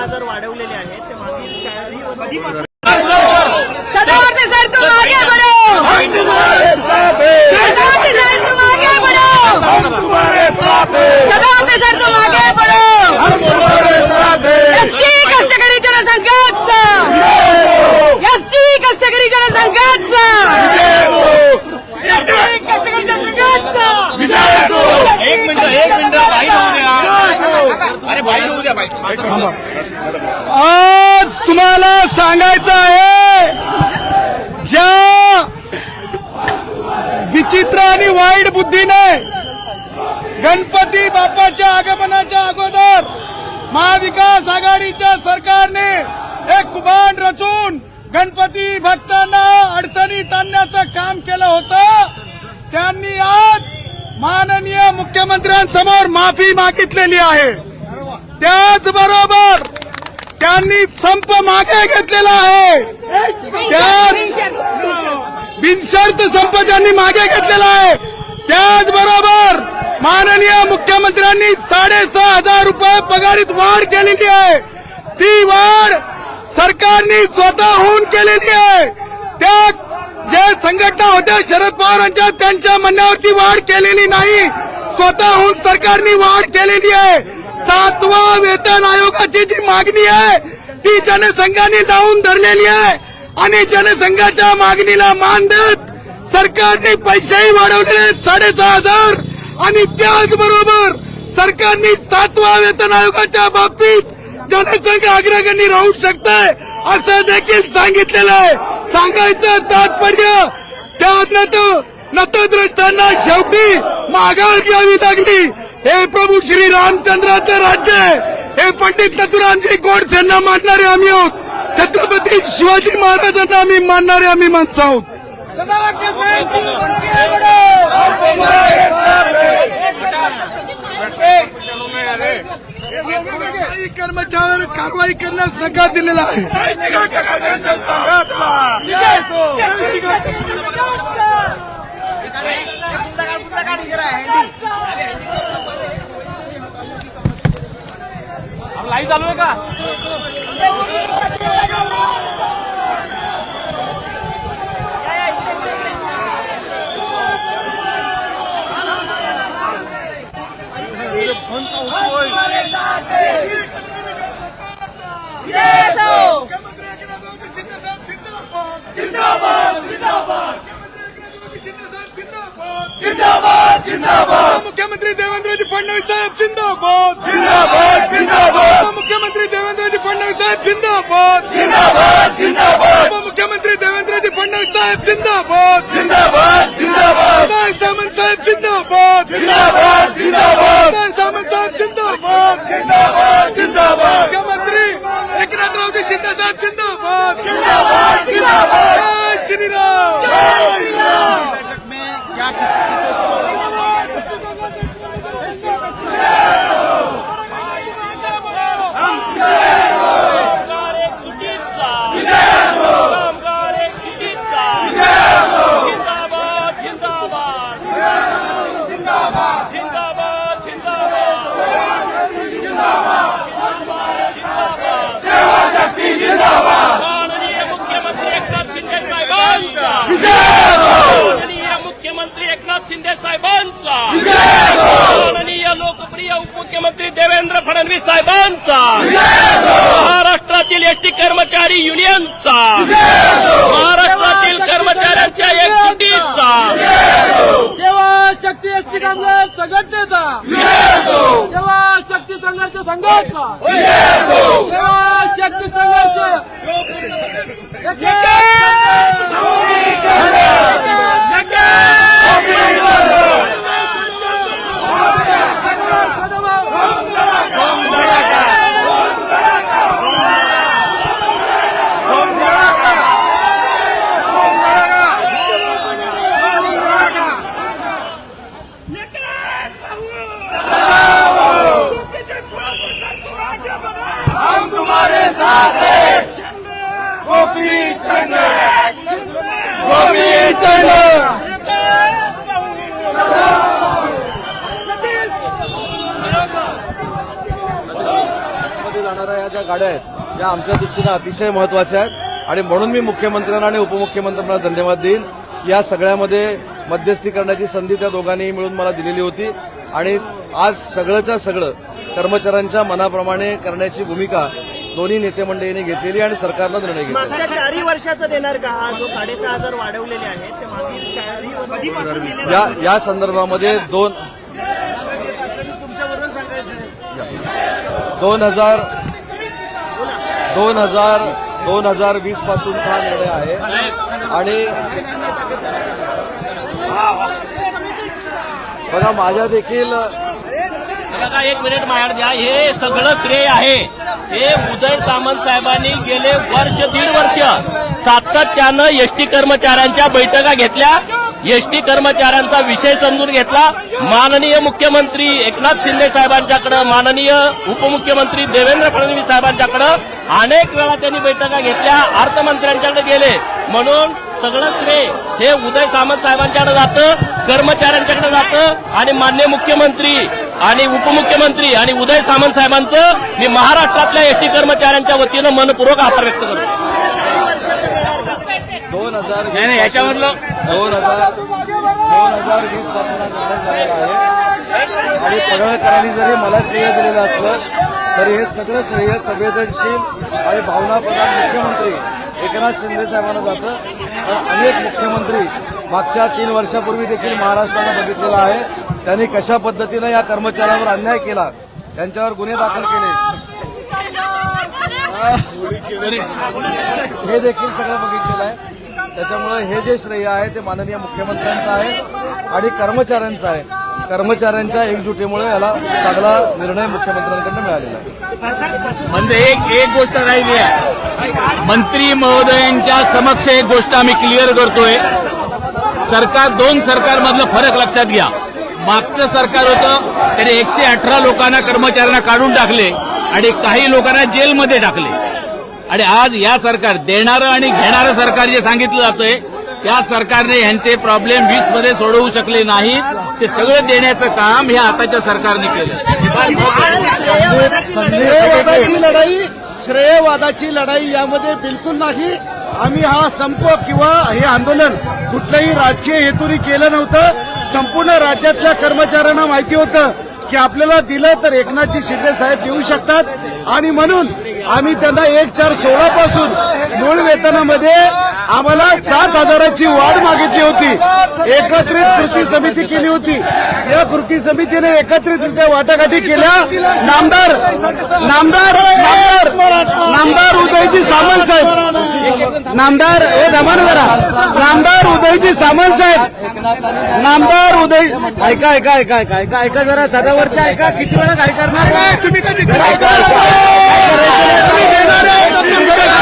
आजार वाढवलेले आहेत ते मागील चार कधीपासून एक मिनिट एक मिनिट. आज तुम्हाला सांगायचं आहे ज्या विचित्र आणि वाईट बुद्धीने गणपती बाप्पाच्या आगमनाच्या अगोदर महाविकास आघाडीच्या सरकारने एक कुभान रचून गणपती भक्तांना अडचणीत आणण्याचं काम केलं होतं. त्यांनी आज माननीय मुख्यमंत्र्यांसमोर माफी मागितलेली आहे. त्याचबरोबर त्यांनी संप मागे घेतलेला आहे. त्याच बिनशर्त संप त्यांनी मागे घेतलेला आहे. त्याचबरोबर माननीय मुख्यमंत्र्यांनी साडेसहा हजार रुपये पगारीत वाढ केलेली आहे. ती वाढ सरकारने स्वतःहून केलेली आहे. त्या ज्या संघटना होत्या शरद पवारांच्या त्यांच्या म्हणण्यावरती वाढ केलेली नाही. स्वतःहून सरकारने वाढ केलेली आहे. सातवा वेतन आयोगाची जी मागणी आहे ती जनसंघाने लावून धरलेली आहे. आणि जनसंघाच्या मागणीला मान देत सरकारने पैसेही वाढवलेले आहेत साडेसहा हजार. आणि त्याचबरोबर सरकारने सातवा वेतन आयोगाच्या बाबतीत जनसंघ अग्रगणी राहू शकताय असं देखील सांगितलेलं आहे. सांगायचं तात्पर्य त्या नत नतद्रष्टांना शेवटी माघार घ्यावी लागली. हे प्रभू श्री रामचंद्राचं राज्य आहे. हे पंडित नथुरामजी गोडसेंना मानणारे आम्ही आहोत. छत्रपती शिवाजी महाराजांना आम्ही मानणारे आम्ही माणसं आहोत. कारवाई कर्मचाऱ्यावर कारवाई करण्यास नकार दिलेला आहे. लाईव्ह चालू आहे का? जिंदाबाद जिंदाबाद. जिंदाबाद जिंदाबाद. मुख्यमंत्री देवेंद्रजी फडणवीस साहेब जिंदाबाद। जिंदाबाद जिंदाबाद। मुख्यमंत्री देवेंद्रजी फडणवीस साहेब जिंदाबाद। जिंदाबाद जिंदाबाद। मुख्यमंत्री देवेंद्रजी फडणवीस साहेब जिंदाबाद। जिंदाबाद जिंदाबाद सामंत साहेब जिंदाबाद जिंदाबाद जिंदाबाद सामंत साहेब जिंदाबाद जिंदाबाद जिंदाबाद मुख्यमंत्री एकनाथरावजी शिंदे साहेब जिंदाबाद जिंदाबाद जिंदाबाद जय श्रीराम जय श्रीराम कामगार एक तुटीचा कामगार एक तुटीचा जिंदाबाद जिंदाबाद जिंदाबाद जिंदाबाद माननीय मुख्यमंत्री एकनाथ शिंदे साहेबांचा माननीय मुख्यमंत्री एकनाथ शिंदे साहेबांचा. माननीय लोकप्रिय उपमुख्यमंत्री देवेंद्र फडणवीस साहेबांचा. महाराष्ट्रातील एसटी कर्मचारी युनियनचा. महाराष्ट्रातील कर्मचाऱ्यांच्या एकजुटीचा सेवा शक्ती एसटी कामगार संघटनेचा. सेवा शक्ती संघर्ष संघाचा. सेवा शक्ती संघर्षमध्ये जाणाऱ्या या ज्या गाड्या आहेत या आमच्या दृष्टीनं अतिशय महत्त्वाच्या आहेत. आणि म्हणून मी मुख्यमंत्र्यांना आणि उपमुख्यमंत्र्यांना धन्यवाद देईन. या सगळ्यामध्ये मध्यस्थी करण्याची संधी त्या दोघांनी मिळून मला दिलेली होती. आणि आज सगळंच्या सगळं कर्मचाऱ्यांच्या मनाप्रमाणे करण्याची भूमिका दोन्ही नेते मंडळींनी घेतलेली आणि सरकारनं निर्णय घेतला मागच्या चारही वर्षाचा देणार का? हा जो साडेसहा हजार वाढवलेले आहेत या या संदर्भामध्ये दोन दोन हजार दोन हजार दोन हजार वीसपासून हा निर्णय आहे. आणि बघा माझ्या देखील बघा एक मिनिट माझ्याकडे द्या. हे सगळं श्रेय आहे. हे उदय सामंत साहेबांनी गेले वर्ष दीड वर्ष सातत्यानं एसटी कर्मचाऱ्यांच्या बैठका घेतल्या. एसटी कर्मचाऱ्यांचा विषय समजून घेतला. माननीय मुख्यमंत्री एकनाथ शिंदे साहेबांच्याकडे माननीय उपमुख्यमंत्री देवेंद्र फडणवीस साहेबांच्याकडे अनेक वेळा त्यांनी बैठका घेतल्या अर्थमंत्र्यांच्याकडे गेले. म्हणून सगळं श्रेय हे उदय सामंत साहेबांच्याकडे जातं कर्मचाऱ्यांच्याकडे जातं आणि मान्य मुख्यमंत्री आणि उपमुख्यमंत्री आणि उदय सामंत साहेबांचं मी महाराष्ट्रातल्या एसटी कर्मचाऱ्यांच्या वतीनं मनपूर्वक आभार व्यक्त करतो. दोन हजार नाही, नाही, याच्यामधलं- दोन हजार दोन हजार वीसपासून हा निर्णय झालेला आहे आणि पडळकरांनी जरी मला श्रेय दिलेलं असलं तरी हे सगळं श्रेय संवेदनशील आणि भावनाप्रधान मुख्यमंत्री एकनाथ शिंदे साहेबांना जातं पण अनेक मुख्यमंत्री मागच्या तीन वर्षापूर्वी देखील महाराष्ट्रानं बघितलेलं आहे त्यांनी कशा पद्धतीनं या कर्मचाऱ्यांवर अन्याय केला त्यांच्यावर गुन्हे दाखल केले हे देखील सगळं बघितलेलं आहे त्याच्यामुळे हे जे श्रेय आहे ते माननीय मुख्यमंत्र्यांचं आहे आणि कर्मचाऱ्यांचं आहे. कर्मचाऱ्यांच्या एकजुटीमुळे याला चांगला निर्णय मुख्यमंत्र्यांकडून मिळालेला आहे. म्हणजे एक एक गोष्ट राहिली आहे. मंत्री महोदयांच्या समक्ष एक गोष्ट आम्ही क्लिअर करतोय. सरकार दोन सरकारमधलं फरक लक्षात घ्या. मागचं सरकार होतं त्याने एकशे अठरा लोकांना कर्मचाऱ्यांना काढून टाकले आणि काही लोकांना जेलमध्ये टाकले. आणि आज या सरकार देणारं आणि घेणारं सरकार जे सांगितलं जातंय त्या सरकारने यांचे प्रॉब्लेम वीसमध्ये सोडवू शकले नाहीत. ते सगळं देण्याचं काम हे आताच्या सरकारने केलं. श्रेयवादाची लढाई श्रेयवादाची लढाई यामध्ये बिलकुल नाही. आम्ही हा संप किंवा हे आंदोलन कुठल्याही राजकीय हेतूने केलं नव्हतं. संपूर्ण राज्यातल्या कर्मचाऱ्यांना माहिती होतं की आपल्याला दिलं तर एकनाथजी शिंदे साहेब देऊ शकतात. आणि म्हणून आम्ही त्यांना एक चार सोळा पासून मूळ वेतनामध्ये आम्हाला सात हजाराची वाढ मागितली होती. एकत्रित कृती समिती केली होती. या कृती समितीने एकत्रितरित्या वाटाघाटी केल्या. नामदार नामदार नामदार नामदार उदयजी सामंत साहेब. नामदार हे जमान जरा. नामदार उदयजी सामंत साहेब. नामदार उदय ऐका ऐका ऐका ऐका ऐका ऐका जरा सदावरती ऐका. किती वेळा काय करणार? तुम्ही कधी एसटी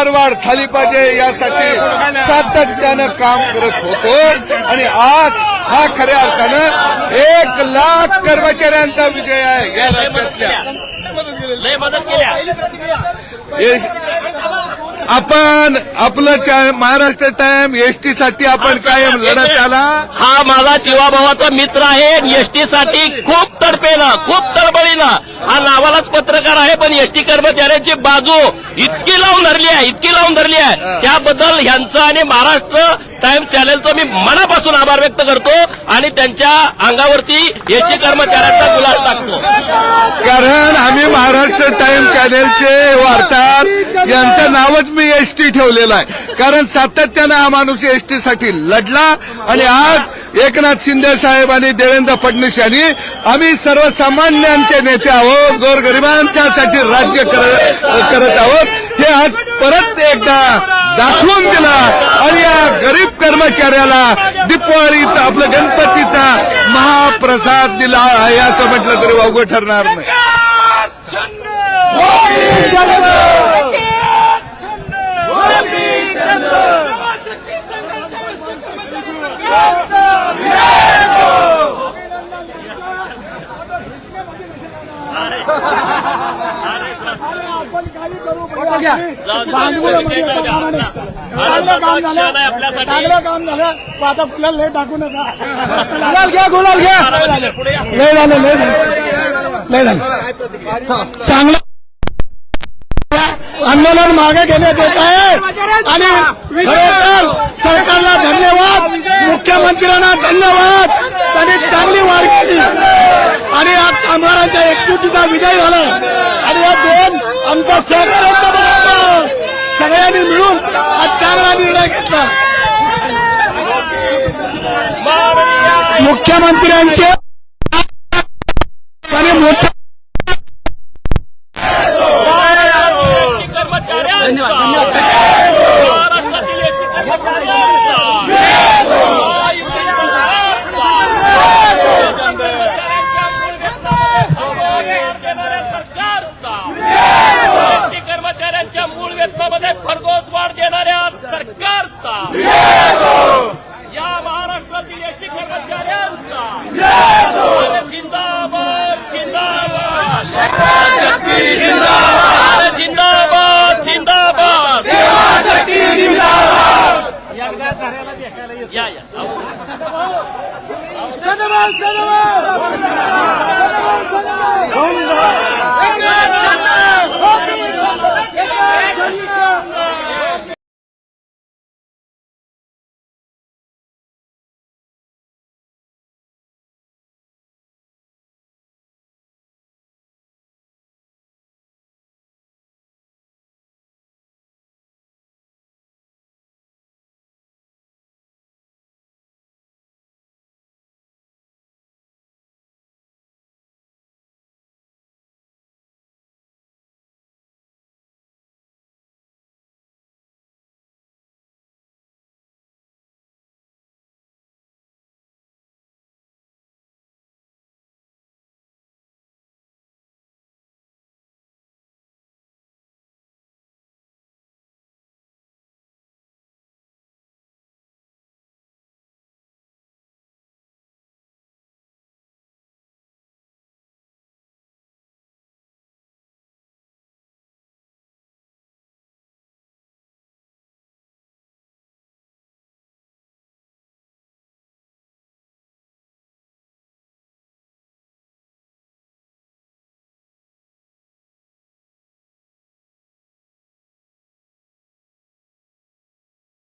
पगारवाढ झाली पाहिजे यासाठी सातत्यानं काम करत होतो. आणि आज हा खऱ्या अर्थानं एक लाख कर्मचाऱ्यांचा विजय आहे या राज्यातल्या लय मदत केल्या हे- आपण आपलं महाराष्ट्र टाइम एसटी साठी आपण कायम लढत आला. हा माझा जीवाभावाचा मित्र आहे एसटी साठी खूप तडपेनं खूप तडबडीनं. हा नावालाच पत्रकार आहे पण एसटी कर्मचाऱ्यांची बाजू इतकी लावून धरली आहे इतकी लावून धरली आहे. त्याबद्दल ह्यांचं आणि महाराष्ट्र टाइम चॅनलचं मी मनापासून आभार व्यक्त करतो आणि त्यांच्या अंगावरती एसटी कर्मचाऱ्यांचा गुलाल टाकतो. कारण आम्ही महाराष्ट्र टाइम चॅनेलचे वार्ताहर यांचं नावच मी एसटी ठेवलेलं आहे. कारण सातत्यानं हा माणूस एसटी साठी लढला आणि आज एकनाथ शिंदे साहेब आणि देवेंद्र फडणवीस यांनी आम्ही सर्वसामान्यांचे नेते आहोत गोरगरिबांच्यासाठी राज्य कर- करत आहोत. हे आज परत एकदा दाखवून दिला आणि या गरीब कर्मचाऱ्याला दीपावळीचा आपलं गणपतीचा महाप्रसाद दिला आहे असं म्हटलं तरी वावगं ठरणार नाही. चांगलं काम झालं आता फुलाला लय टाकू नका गुलाल घ्या गुलाल घ्या लय झालं लय झालं लय झालं चांगलं आंदोलन मागे घेण्यात येत आहे. आणि खरोखर सरकारला धन्यवाद मुख्यमंत्र्यांना धन्यवाद. त्यांनी चांगली वाढ केली. आणि या कामगारांच्या एकजुटीचा विजय झाला. आणि या दोन आमचा सहकार्याचा सगळ्यांनी मिळून आज चांगला निर्णय घेतला. मुख्यमंत्र्यांचे आणि मोठा एसटी सरकारचा एसटी कर्मचाऱ्यांच्या मूळ वेतनामध्ये भरघोस वाढ देणाऱ्या सरकारचा